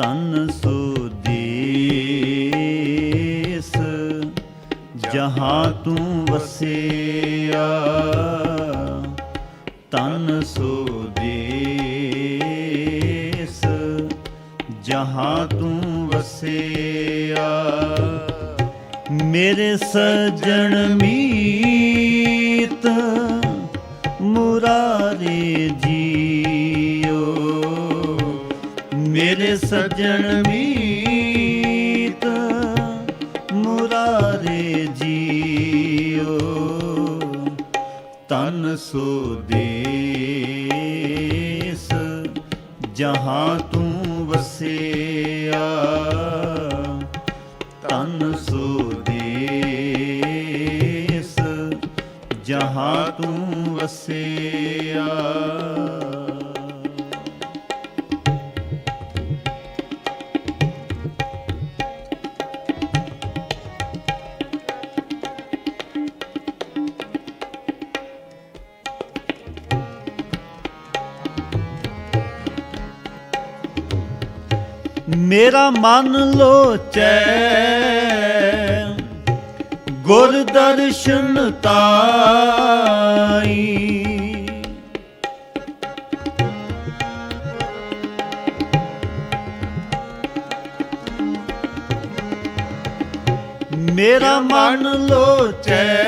ਤਨ ਸੋ ਸੁਦੇਸ, ਜਹਾਂ ਤੂੰ ਵਸਿਆ ਤਨ ਸੋ ਸੁਦੇਸ, ਜਹਾਂ ਤੂੰ ਵਸਿਆ ਮੇਰੇ ਸਜਣ ਮੀਤ ਮੇਰੇ ਸਜਣ ਮੀਤ ਮੁਰਾਰੇ ਜੀਓ ਤਨ ਦੇ ਮੇਰਾ ਮਨ ਲੋਚੈ। ਗੁਰ ਦਰਸ਼ਨ ਤਾਈ। ਮੇਰਾ ਮਨ ਲੋਚੈ।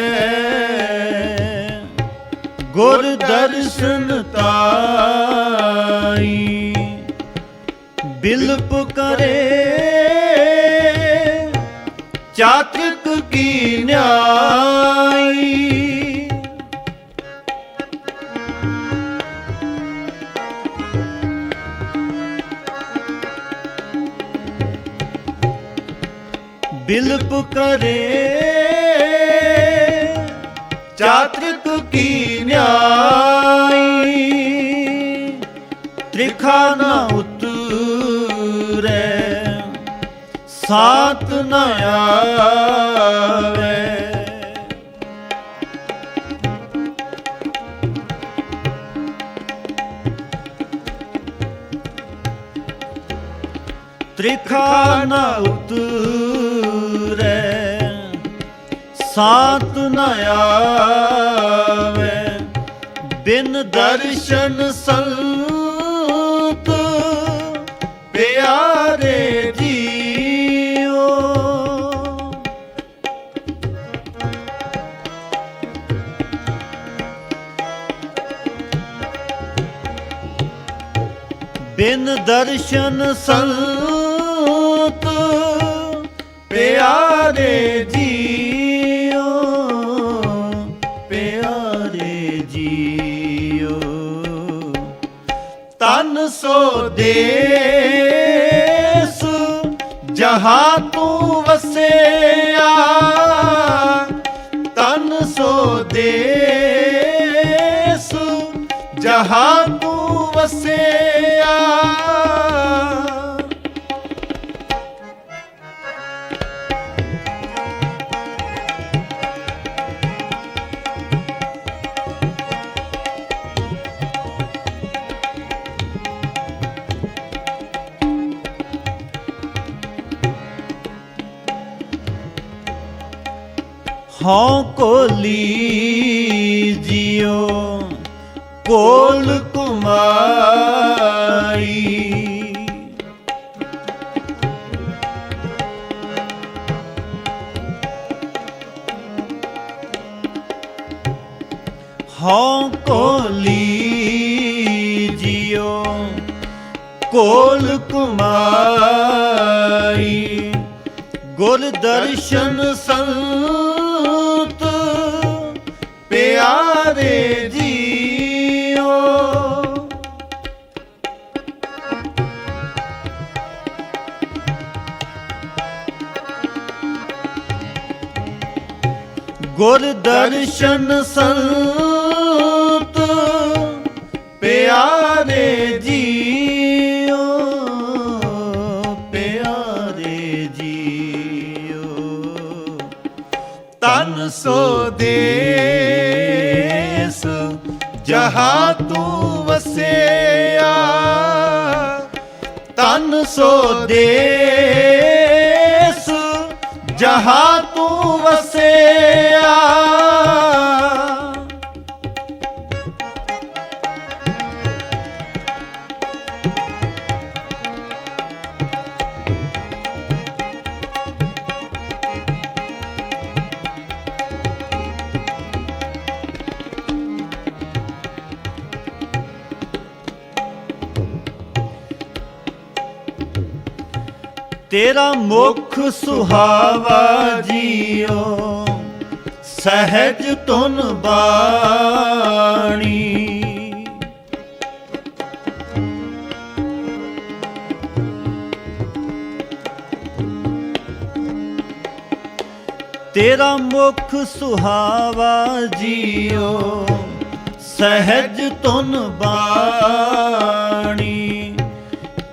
ਗੁਰ ਦਰਸ਼ਨ ਤਾਈ। ਬਿਲਪ ਕਰੇ ਚਾਤ੍ਰਿਕ ਕੀ ਨਿਆਈ। ਬਿਲਪ ਕਰੇ ਚਾਤ੍ਰਿਕ ਕੀ ਨਿਆਈ। ਤ੍ਰਿਖਾ ਨ ਉਤਰੈ ਸਾਤ ਨ ਆਵੇ। ਤ੍ਰਿਖਾ ਨ ਉਤਰੈ ਸਾਤ ਨ ਆਵੇ। ਬਿਨ ਦਰਸ਼ਨ ਸੰਤ ਬਿਨ ਦਰਸ਼ਨ ਸੰਤ ਪਿਆਰੇ ਜੀਓ ਪਿਆਰੇ ਜੀਓ। ਤਨ ਸੋ ਦੇਸ, ਜਹਾਂ ਤੂੰ ਵਸਿਆ। ਤਨ ਸੋ ਦੇਸ, ਜਹਾਂ ਹਉ ਕੋਲੀ ਜਿਉ ਕੋਲ ਕੁਮਾਈ ਹਉ ਕੋਲੀ ਜਿਉ ਕੋਲ ਕੁਮਾਈ ਗੁਰ ਦਰਸ਼ਨ ਸੰਤ ਗੁਰ ਦਰਸ਼ਨ ਸੰਤ ਪਿਆਰੇ ਜੀਓ ਪਿਆਰੇ ਜੀਓ। ਤਨ ਸੋ ਦੇਸ, ਜਹਾ ਤੂੰ ਵਸਿਆ। ਤਨ ਸੋ ਦੇਸ, ਜਹਾਂ ਤੂੰ ਵਸਿਆ। ਤੇਰਾ ਮੁਖ ਸੁਹਾਵਾ ਜੀਓ, ਸਹਿਜ ਤੁਨ ਬਾਣੀ। ਤੇਰਾ ਮੁਖ ਸੁਹਾਵਾ ਜੀਓ, ਸਹਿਜ ਤੁਨ ਬਾਣੀ।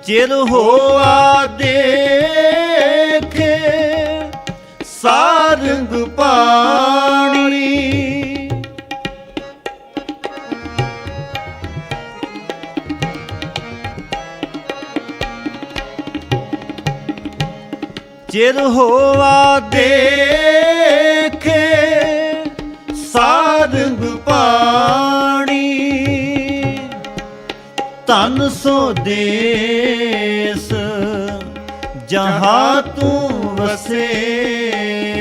ਚਿਰ ਹੋਆ ਦੇਖੇ ਸਾਰੰਗ ਪਾਣੀ। ਚਿਰ ਹੋਆ ਦੇਖੇ ਸਾਰੰਗ ਪਾਣੀ। ਤਨ ਸੋ ਦੇਸ ਜਹਾਂ ਤੂੰ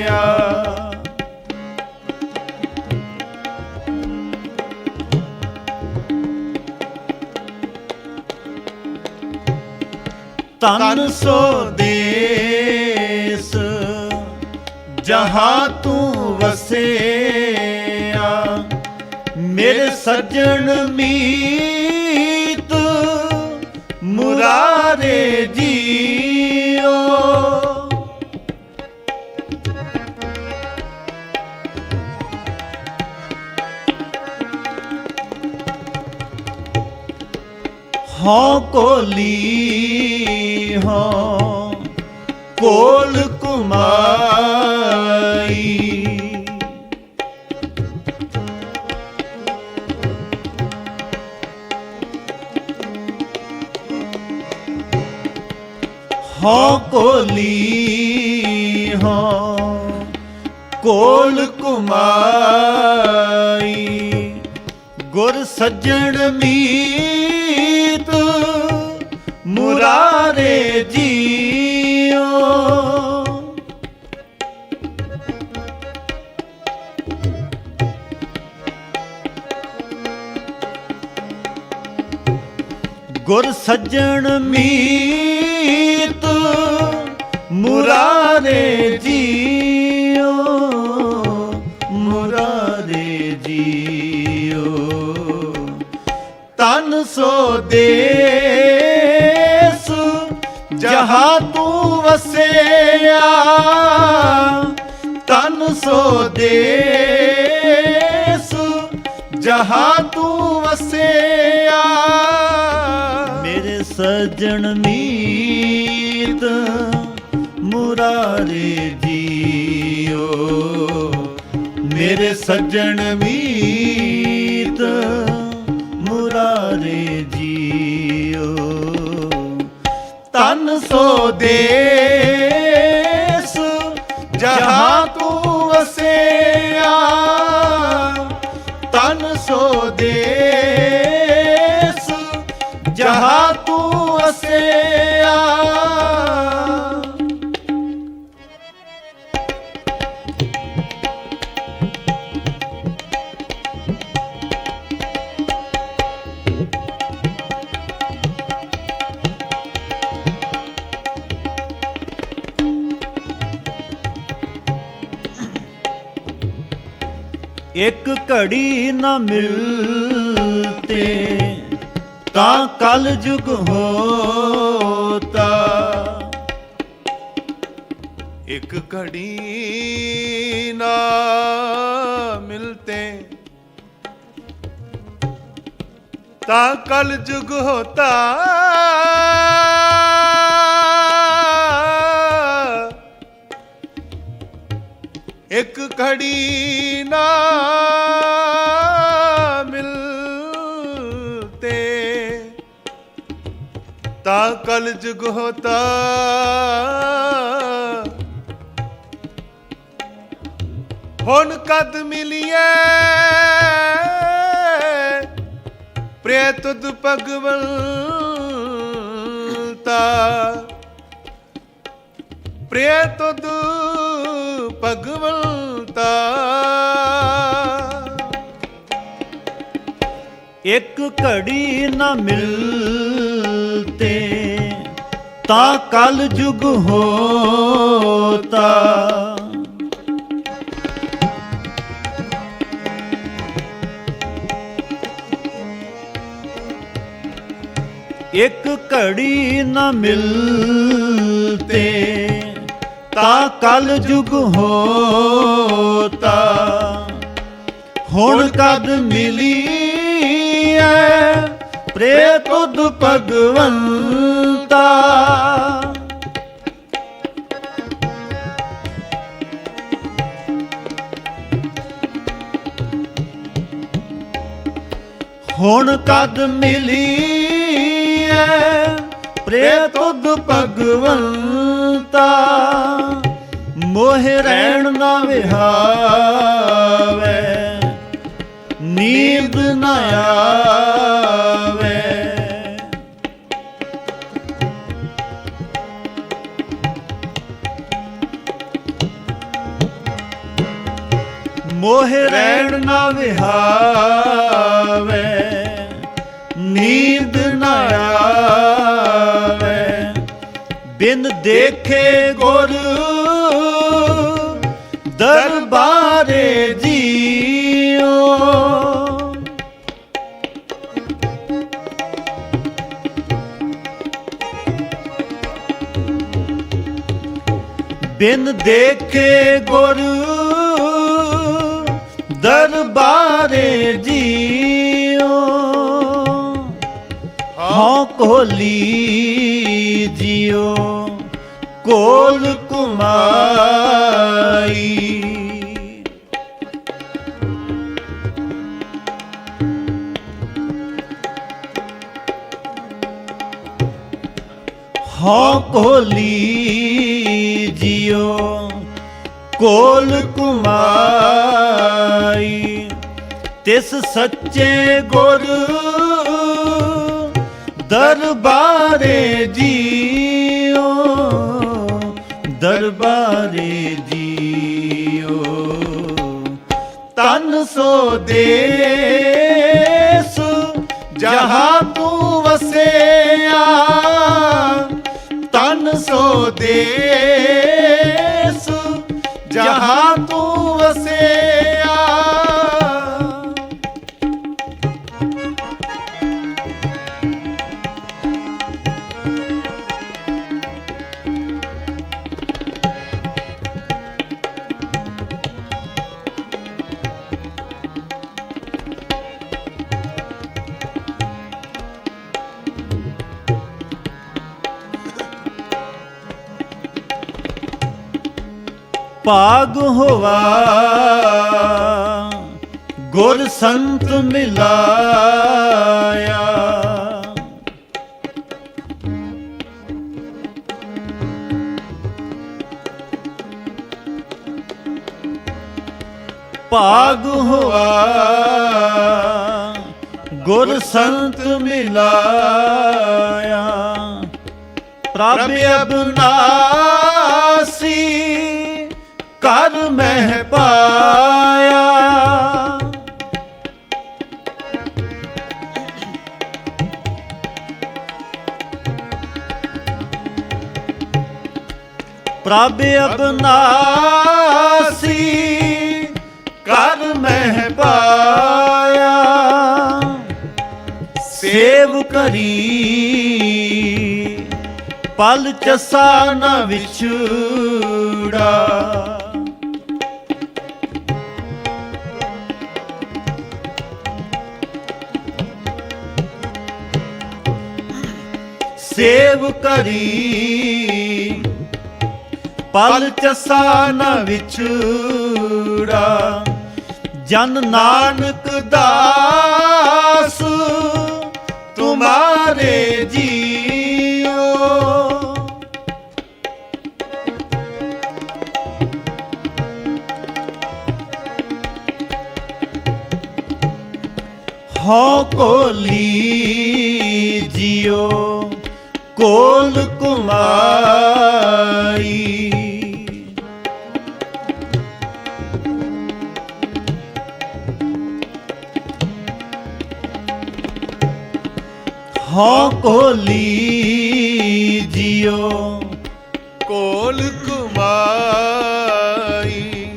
ਵਸਿਆ ਤਨ ਸੋ ਦੇਸ ਜਹਾਂ ਤੂੰ ਵਸਿਆ ਮੇਰੇ ਸੱਜਣ ਮੀਤ ਮੁਰਾਰੇ ਜੀ ਹਾਂ ਕੋਲੀ ਹਾਂ ਕੋਲ ਕੁਮਾਈ। ਹਾਂ ਕੋਲੀ ਹਾਂ ਕੋਲ ਕੁਮਾਈ। ਗੁਰ ਸੱਜਣ ਮੀ ਮੁਰਾਰੇ ਜੀਓ। ਗੁਰ ਸੱਜਣ ਮੀਤ ਮੁਰਾਰੇ ਜੀਓ ਮੁਰਾਰੇ ਜੀਓ। ਤਨ ਸੋ ਦੇ ਜਹਾਂ ਤੂੰ ਵਸਿਆ ਤਨ ਸੋ ਦੇਸ। ਜਹਾਂ ਤੂੰ ਵਸਿਆ, ਮੇਰੇ ਸਜਣ ਮੀਤ ਮੁਰਾਰੇ ਜੀਓ। ਮੇਰੇ ਸੱਜਣ ਮੀਤ ਤਨ ਸੋ ਦੇਸ ਜਹਾਂ ਤੂੰ ਵਸਿਆ ਤਨ ਸੋ ਦੇਸ ਜਹਾਂ ਤੂੰ ਵਸਿਆ। ਇੱਕ ਘੜੀ ਨਾ ਮਿਲਤੇ ਤਾਂ ਕਲ ਜੁਗ ਹੋਤਾ एक घड़ी ना मिलते ता कल जुग होता ਇੱਕ ਘੜੀ ਨਾ ਮਿਲਤੇ ਤਾਂ। ਕਲ ਜੁਗ ਹੋਤਾ ਹੁਣ ਕਦ ਮਿਲਿਏ ਪ੍ਰੇ ਤੁਧ ਭਗਵੰਤਾ। ਪ੍ਰੇ ਤੁਧ ਭਗਵੰਤਾ। ਇੱਕ ਘੜੀ ਨਾ ਮਿਲਤੇ ਤਾਂ ਕਲ ਜੁਗ ਹੋਤਾ। ਇੱਕ ਘੜੀ ਨਾ ਮਿਲਤੇ ਤਾਂ ਕਲ ਜੁਗ ਹੋਤਾ। ਹੁਣ ਕਦ ਮਿਲੀ ਐ ਪ੍ਰੇ ਤੁਧ ਭਗਵੰਤਾ। ਹੁਣ ਕਦ ਮਿਲੀ ਐ ਪ੍ਰੇ ਤੁਧ ਭਗਵੰਤਾ ਮੋਹ ਰਹਿਣ ਨਾ ਵਿਹਾਵੇ ਨੀਂਦ ਨਾ ਆਵੇ। ਮੋਹ ਰਹਿਣ ਨਾ ਵਿਹਾਵੇ ਨੀਂਦ ਨਾ ਆਵੇ ਬਿਨ ਦੇਖੇ ਗੁਰ ਦਰਬਾਰੇ ਜੀਓ। ਬਿਨ ਦੇਖੇ ਗੁਰ ਦਰਬਾਰੇ ਜੀਓ। ਹਾਂ ਕੋਲੀ ਜੀਓ। ਕੋਲ ਕੁਮਾਈ। ਹਾਂ ਕੋਲੀ ਜੀਓ ਕੋਲ ਕੁਮਾਈ। ਤਿਸ ਸੱਚੇ ਗੁਰ ਦਰਬਾਰੇ ਜੀ। ਦਰਬਾਰੇ ਜੀਓ। ਤਨ ਸੋ ਦੇਸ ਜਹਾਂ ਤੂੰ ਵਸਿਆ। ਤਨ ਸੋ ਦੇਸ ਜਹਾਂ ਤੂੰ ਵਸਿਆ। ਭਾਗ ਹੋਵਾ ਗੁਰ ਸੰਤ ਮਿਲਾਇਆ। ਭਾਗ ਹੋਵਾ ਗੁਰ ਸੰਤ ਮਿਲਾਇਆ। ਪ੍ਰਭ ਅਬਨਾਸੀ ਕਰ ਮਹਿ ਪਾਇਆ। ਪ੍ਰਭ ਅਬਨਾਸੀ ਕਰ ਮਹਿ ਪਾਇਆ। ਸੇਵ ਕਰੀ ਪਲ ਚਸਾ ਨਾ ਵਿਛੂੜਾ। ਸੇਵ ਕਰੀ। ਪਲ ਚਸਾ ਨ ਵਿਛੜਾ। ਜਨ ਨਾਨਕ ਦਾਸ ਤੁਮਾਰੇ ਜੀਓ। ਹੋ ਕੋਲੀ ਜਿਓ। ਕੋਲ ਕੁਮਾਈ। ਹਉ ਕੋਲੀ ਜਿਉ ਕੋਲ ਕੁਮਾਈ।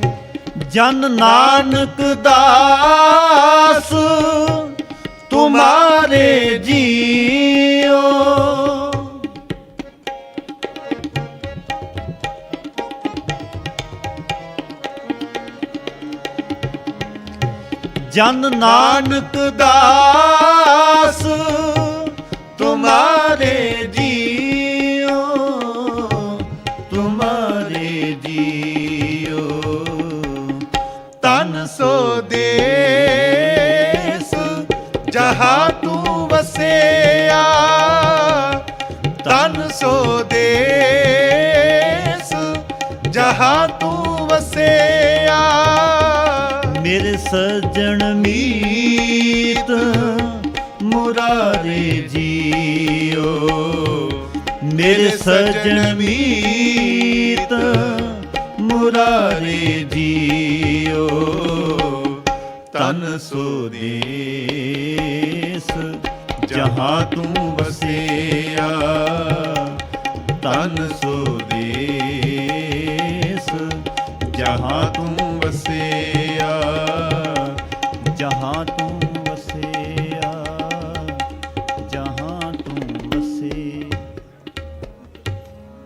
ਜਨ ਨਾਨਕ ਦਾਸ ਤੁਮਾਰੇ ਜੀਓ। ਜਨ ਨਾਨਕ ਦਾਸ। ਸਜਣ ਮੀਤ ਮੁਰਾਰੇ ਜੀਓ। ਮੇਰੇ ਸਜਣ ਮੀਤ ਮੁਰਾਰੇ ਜੀਓ। ਤਨ ਸੋ ਦੇਸ ਜਹਾਂ ਤੂੰ ਵਸਿਆ। ਤਨ ਸੋ